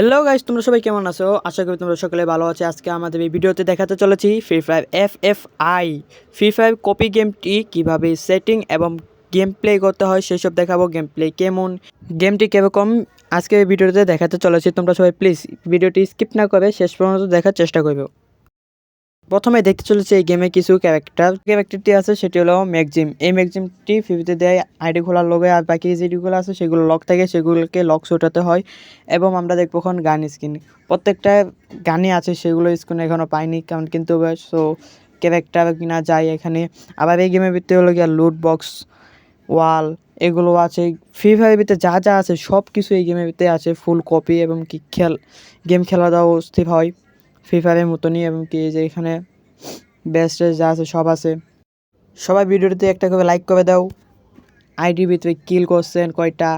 Hello guys তোমরা সবাই কেমন আছো? আশা করি তোমরা সকলে ভালো আছো। আজকে আমাদের এই ভিডিওতে দেখাতে চলেছি free fire F F I free fire copy গেমটি কীভাবে সেটিং এবং গেম প্লে করতে হয় সেই সব দেখাবো। গেম প্লে কেমন? গেমটি কীরকম? আজকে এই ভিডিওতে দেখাতে চলেছি। তোমরা সবাই প্লিজ ভিডিওটি স্কিপ না করে শেষ পর্যন্ত দেখার চেষ্টা করবে। প্রথমে দেখতে চলেছে এই গেমে কিছু ক্যারেক্টার ক্যারেক্টারটি আছে, সেটি হলো ম্যাগজিম এই ম্যাগজিমটি ফিফিতে দেয় আইডি খোলার লগে আর বাকি যেগুলো আছে, সেগুলো লক থাকে, সেগুলোকে লক ওঠাতে হয়, এবং আমরা দেখব এখন গান স্কিন প্রত্যেকটা গানই আছে, সেগুলো স্কিন এখনও পাইনি, কারণ কিন্তু সো ক্যারেক্টার কিনা যায় এখানে। আবার এই গেমের ভিতরে হলো গিয়া লুট বক্স ওয়াল এগুলো আছে। ফ্রি ফায়ারের ভিতরে যা যা আছে সব কিছু এই গেমের ভিতরে আছে ফুল কপি এবং কি খেল গেম খেলা দেওয়া অস্থির হয়। ফ্রি ফায়ারের মতনই এবং কি যে এখানে বেস্ট যা আছে সব আছে। সবাই ভিডিওটিতে একটা করে লাইক করে দাও। আইডি ভিতরে কিল করছেন কয়টা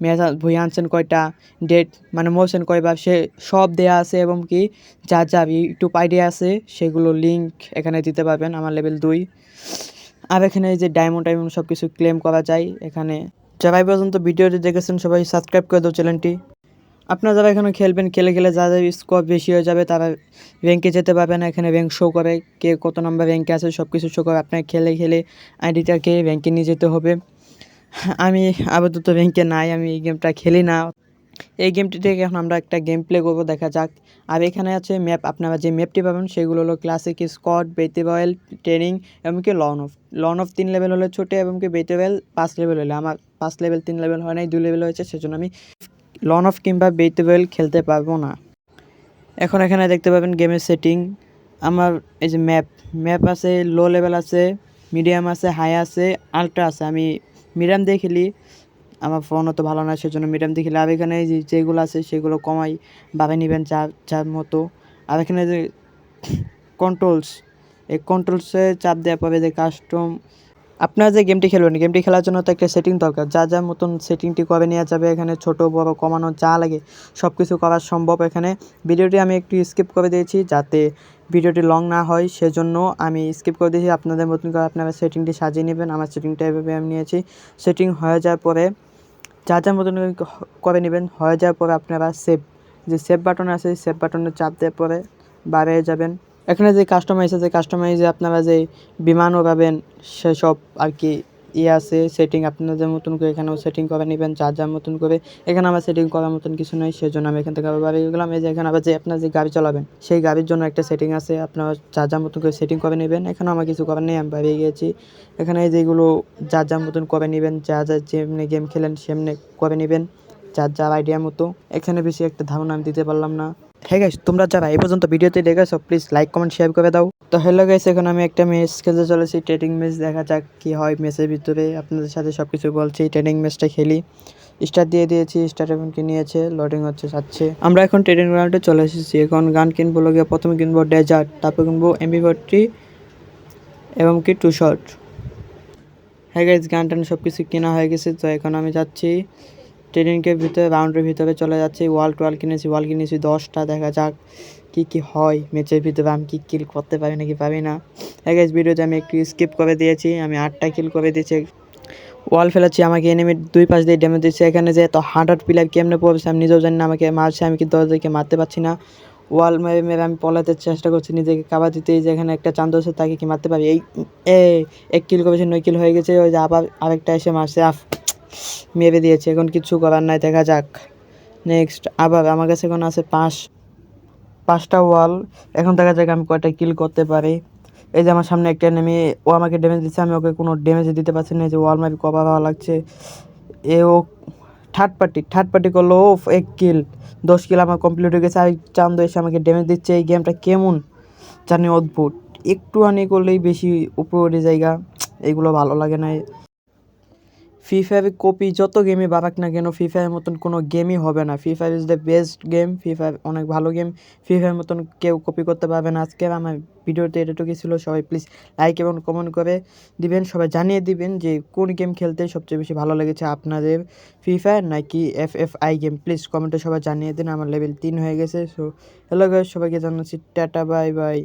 ম্যাচ ভুই আনছেন কয়টা ডেট মানে মোশন কয়বার সে সব দেয়া আছে এবং কি যা যা ইউটিউব আইডি আছে সেগুলো লিঙ্ক এখানে দিতে পারবেন আমার লেভেল দুই। আর এখানে যে ডায়মন্ড টাইমন্ড সব কিছু ক্লেম করা যায় এখানে। যারা পর্যন্ত ভিডিওটি দেখেছেন সবাই সাবস্ক্রাইব করে দাও চ্যানেলটি আপনারা যারা এখানে খেলবেন, খেলে খেলে যাদের স্কোর বেশি হয়ে যাবে, তারা র্যাঙ্কে যেতে পারবে না, এখানে র্যাঙ্ক শো করে কে কত নম্বর র্যাঙ্কে আছে সব কিছু শো করে আপনাকে খেলে খেলে আইডিটাকে র্যাঙ্কে নিয়ে যেতে হবে। আমি আপাতত র্যাঙ্কে নাই, আমি এই গেমটা খেলি না। এই গেমটি থেকে এখন আমরা একটা গেম প্লে করব, দেখা যাক। আর এখানে আছে ম্যাপ আপনারা যে ম্যাপটি পাবেন, সেগুলো হলো ক্লাসিক স্কট বেতেবয়েল ট্রেনিং এমনকি লন অফ লন অফ তিন লেভেল হলে ছোটো এবং কি বেতেবেল পাঁচ লেভেল হলে। আমার পাঁচ লেভেল তিন লেভেল হয় নাই, দুই লেভেল হয়েছে, সেজন্য আমি লন অফ কিংবা বেতেবয়েল খেলতে পারব না। এখন এখানে দেখতে পাবেন গেমের সেটিং। আমার এই যে ম্যাপ ম্যাপ আছে, লো লেভেল আছে, মিডিয়াম আছে, হাই আছে, আলট্রা আছে। আমি মিডিয়াম দিয়ে খেলি, আমার ফোন অত ভালো না, সেজন্য মিডিয়াম দিয়ে খেলি। আর এখানে যেগুলো আছে, সেগুলো কমাই ভাবে নেবেন যার যার মতো। আর এখানে যে কন্ট্রোলস এই কন্ট্রোলসে চাপ দেওয়ার পরে যে কাস্টম আপনারা যে গেমটি খেলবেন, গেমটি খেলার জন্য তো একটা সেটিং দরকার। যা যার মতন সেটিংটি করে নেওয়া যাবে, এখানে ছোট, বড়, কমানো যা লাগে সব কিছু করা সম্ভব এখানে। ভিডিওটি আমি একটু স্কিপ করে দিয়েছি যাতে ভিডিওটি লং না হয়, সেজন্য আমি স্কিপ করে দিয়েছি। আপনাদের মতন করে আপনারা সেটিংটি সাজিয়ে নেবেন। আমার সেটিংটা এভাবে আমি নিয়েছি। সেটিং হয়ে যাওয়ার পরে যা যা মতন করে নেবেন, হয়ে যাওয়ার পরে আপনারা সেভ যে সেভ বাটন আছে সেভ বাটনে চাপ দেওয়ার পরে বাইরে যাবেন। এখানে যে কাস্টমাইজ আছে কাস্টমাইজে আপনারা যে বিমানও পাবেন, সেসব আর কি ইয়ে আছে সেটিং আপনাদের মতন করে এখানেও সেটিং করে নেবেন যার যার মতন করে। এখানে আমার সেটিং করার মতন কিছু নয় সেজন্য আমি এখান থেকে আবার বাড়ি গেলাম। এই যে এখানে আবার যে আপনার যে গাড়ি চালাবেন, সেই গাড়ির জন্য একটা সেটিং আছে, আপনারা যার যার মতন করে সেটিং করে নেবেন। এখানে আমার কিছু করার নেই, আমি বাইরে গিয়েছি। এখানে যেগুলো যার যার মতন করে নেবেন, যা যা যেমনি গেম খেলেন, সেমনি করে নেবেন। যার যার আইডিয়া মতো। এখানে বেশি একটা ধারণা আমি দিতে পারলাম না। হ্যাঁ গাইস তোমরা যারা এই পর্যন্ত ভিডিওতে দেখেছ প্লিজ লাইক কমেন্ট শেয়ার করে দাও। তো হ্যালো গাইস এখন আমি একটা ম্যাচ খেলতে চলেছি। ট্রেডিং ম্যাচ দেখা যাক কি হয় ম্যাচের ভিতরে। আপনাদের সাথে সব কিছু বলছি ট্রেডিং ম্যাচটা খেলি। স্টার্ট দিয়ে দিয়েছি স্টার্ট এখন কি নিয়েছে লোডিং হচ্ছে যাচ্ছে আমরা এখন ট্রেডিং গ্রাউন্ডে চলে এসেছি। এখন গান কিনবো লোকে, প্রথমে কিনবো ডেজার্ট তারপর কিনবো এমবি ফোরটি এবং কি টু শর্ট হ্যাঁ গাইস গান টান সব কিছু কেনা হয়ে গেছে, তো এখন আমি যাচ্ছি। ট্রেনিংয়ের ভিতরে রাউন্ডের ভিতরে চলে যাচ্ছি। ওয়াল টোয়াল কিনেছি ওয়াল কিনেছি, দশটা, দেখা যাক কী কী হয়। ম্যাচের ভিতরে আমি কী কিল করতে পারি নাকি পারি না। গাইস ভিডিওতে আমি একটু স্কিপ করে দিয়েছি। আমি আটটা কিল করে দিয়েছি। ওয়াল ফেলাচ্ছি আমাকে এনিমি দুই পাশ দিয়ে ড্যামেজ দিচ্ছে এখানে যে এত হান্ড্রেড প্লেয়ার কেমনে পড়ছে আমি নিজেও জানি না। আমাকে মারছে, আমি কিন্তু ওদেরকে মারতে পারছি না। ওয়াল মেরে মেরে আমি পলাতে চেষ্টা করছি, নিজেকে কাবার দিতে। যে এখানে একটা চান্দ আছে, তাকে কি মারতে পারি? এই এক কিল করেছে, নয় কিল হয়ে গেছে। ওই যে আবার আরেকটা এসে মারছে। আফ। মেরে দিয়েছে, এখন কিছু করার নাই, দেখা যাক। নেক্সট আবার আমার কাছে এখন আছে পাঁচ, পাঁচটা ওয়াল এখন দেখা যাক আমি কয়টা কিল করতে পারি। এই যে আমার সামনে একটা নেমে ও আমাকে ড্যামেজ দিচ্ছে আমি ওকে কোনো ড্যামেজ দিতে পারছি না যে ওয়াল মারি কভার হওয়া লাগছে। এ ও থার্ড পার্টি থার্ড পার্টি করল ও এক কিল দশ কিল আমার কমপ্লিট হয়ে গেছে, আর চান্দ এসে আমাকে ড্যামেজ দিচ্ছে, এই গেমটা কেমন? জানি অদ্ভুত। একটু আনি করলেই বেশি উপরে জায়গা, এগুলো ভালো লাগে না। ফ্রি ফায়ারের কপি যত গেমই বাড়াক না কেন ফ্রি ফায়ারের মতন কোনো গেমই হবে না। Free fire is the best game free fire অনেক ভালো গেম ফ্রি ফায়ার মতন কেউ কপি করতে পারবে না। আজকে আমার ভিডিওতে এটুকুই ছিল। সবাই প্লিজ লাইক এবং কমেন্ট করে দিবেন। সবাই জানিয়ে দিবেন যে কোন গেম খেলতে সবচেয়ে বেশি ভালো লেগেছে আপনাদের ফ্রি ফায়ার নাকি F F I game please কমেন্টে সবাই জানিয়ে দিন। আমার লেভেল তিন হয়ে গেছে। সো হ্যালো গাইস সবাইকে জানাচ্ছি। Tata bye bye